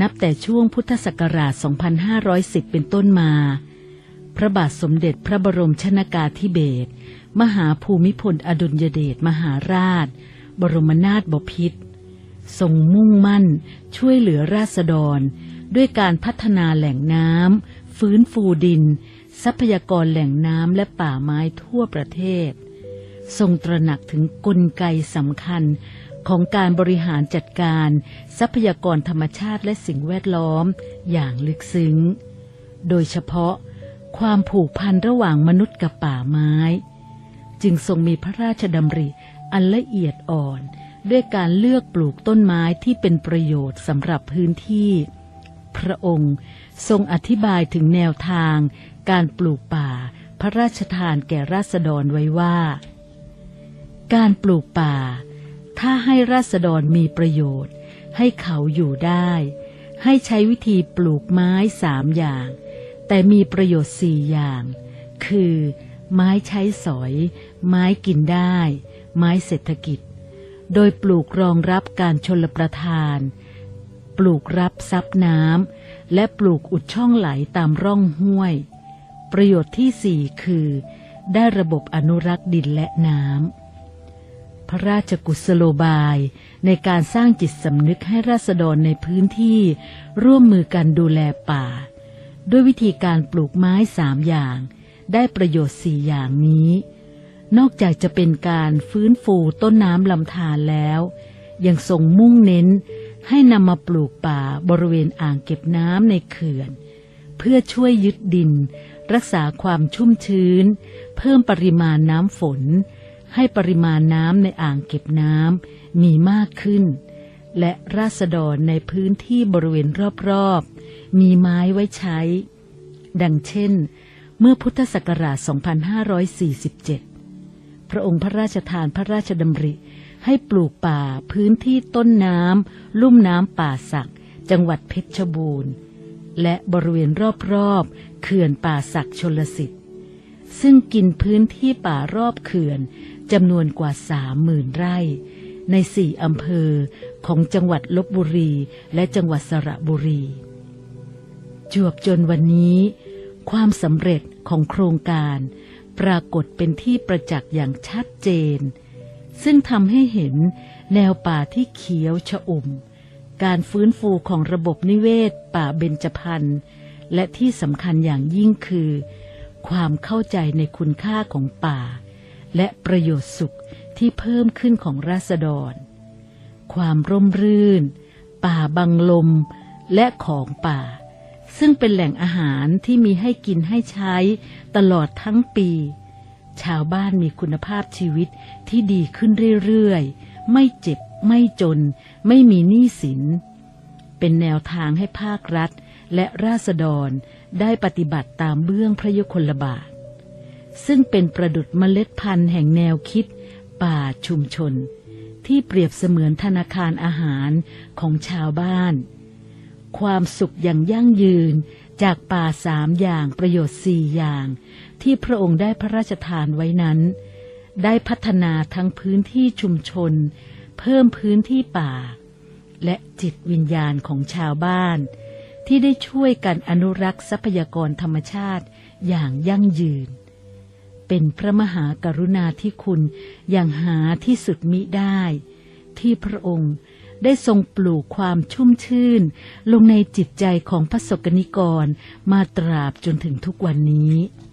นับแต่ช่วงพุทธศักราช 2510 เป็นต้นมา พระบาทสมเด็จพระบรมชนากาธิเบศร มหาภูมิพลอดุลยเดชมหาราช บรมนาถบพิตรทรงมุ่งมั่น ช่วยเหลือราษฎร ด้วยการพัฒนาแหล่งน้ำฟื้นฟูดิน ทรัพยากรแหล่งน้ำและป่าไม้ทั่วประเทศ ทรงตระหนักถึงกลไกสำคัญ ของการบริหารจัดการ ทรัพยากรธรรมชาติและสิ่งแวดล้อมอย่างลึกซึ้ง โดยเฉพาะความผูกพันระหว่างมนุษย์กับป่าไม้ จึงทรงมีพระราชดำริอันละเอียดอ่อน ด้วยการเลือกปลูกต้นไม้ที่เป็นประโยชน์สำหรับพื้นที่ พระองค์ทรงอธิบายถึงแนวทาง การปลูกป่าพระราชทานแก่ราษฎรไว้ว่า การปลูกป่า ถ้าให้ราษฎรมีประโยชน์ ให้เขาอยู่ได้ ให้ใช้วิธีปลูกไม้สามอย่าง แต่มีประโยชน์สี่อย่าง คือ ไม้ใช้สอย ไม้กินได้ ไม้เศรษฐกิจ โดยปลูกรองรับการชลประทาน ปลูกรับซับน้ำและปลูกอุดช่องไหลตามร่องห้วย ประโยชน์ที่สี่คือ ได้ระบบอนุรักษ์ดินและน้ำ พระราชกุศโลบาย ในการสร้างจิตสำนึกให้ราษฎรในพื้นที่ร่วมมือกันดูแลป่า ด้วยวิธีการปลูกไม้สามอย่าง ได้ประโยชน์สี่อย่างนี้ นอกจากจะเป็นการฟื้นฟูต้นน้ำลำธารแล้ว ยังทรงมุ่งเน้นให้นำมาปลูกป่าบริเวณอ่างเก็บน้ำในเขื่อน เพื่อช่วยยึดดิน รักษาความชุ่มชื้น เพิ่มปริมาณน้ำฝน ให้ปริมาณน้ำในอ่างเก็บน้ำมีมากขึ้น และราษฎรในพื้นที่บริเวณรอบๆ มีไม้ไว้ใช้ ดังเช่น เมื่อพุทธศักราช 2547 พระองค์พระราชทานพระราชดำริ ให้ปลูกป่าพื้นที่ต้นน้ำลุ่มน้ำป่าสัก จังหวัดเพชรบูรณ์ และบริเวณรอบๆ เขื่อนป่าสักชลสิทธิ์ซึ่งกินพื้นที่ป่ารอบเขื่อน จำนวนกว่าสามหมื่นไร่ ในสี่อำเภอของจังหวัดลบบุรีและจังหวัดสระบุรี จวบจนวันนี้ ความสำเร็จของโครงการปรากฏเป็นที่ประจักษ์อย่างชัดเจน ซึ่งทำให้เห็นแนวป่าที่เขียวชอุ่ม การฟื้นฟูของระบบนิเวศ ป่าเบญจพรรณและที่สำคัญอย่างยิ่งคือ ความเข้าใจในคุณค่าของป่า และประโยชน์สุขที่เพิ่มขึ้นของราษฎร ความร่มรื่น ป่าบังลม และของป่า ซึ่งเป็นแหล่งอาหารที่มีให้กินให้ใช้ตลอดทั้งปี ชาวบ้านมีคุณภาพชีวิตที่ดีขึ้นเรื่อยๆ ไม่เจ็บ ไม่จน ไม่มีหนี้สิน เป็นแนวทางให้ภาครัฐและราษฎรได้ปฏิบัติตามเบื้องพระยุคลบาท ซึ่งเป็นประดุดเมล็ดพันธุ์แห่งแนวคิด ป่าชุมชน ที่เปรียบเสมือนธนาคารอาหารของชาวบ้าน ความสุขอย่างยั่งยืนจากป่าสามอย่างประโยชน์สี่อย่าง ที่พระองค์ได้พระราชทานไว้นั้น ได้พัฒนาทั้งพื้นที่ชุมชน เพิ่มพื้นที่ป่า และจิตวิญญาณของชาวบ้าน ที่ได้ช่วยกันอนุรักษ์ทรัพยากรธรรมชาติอย่างยั่งยืน เป็นพระมหากรุณาธิคุณอย่างหาที่สุดมิได้ ที่พระองค์ได้ทรงปลูกความชุ่มชื่น ลงในจิตใจของพระสกนิกรมาตราบจนถึงทุกวันนี้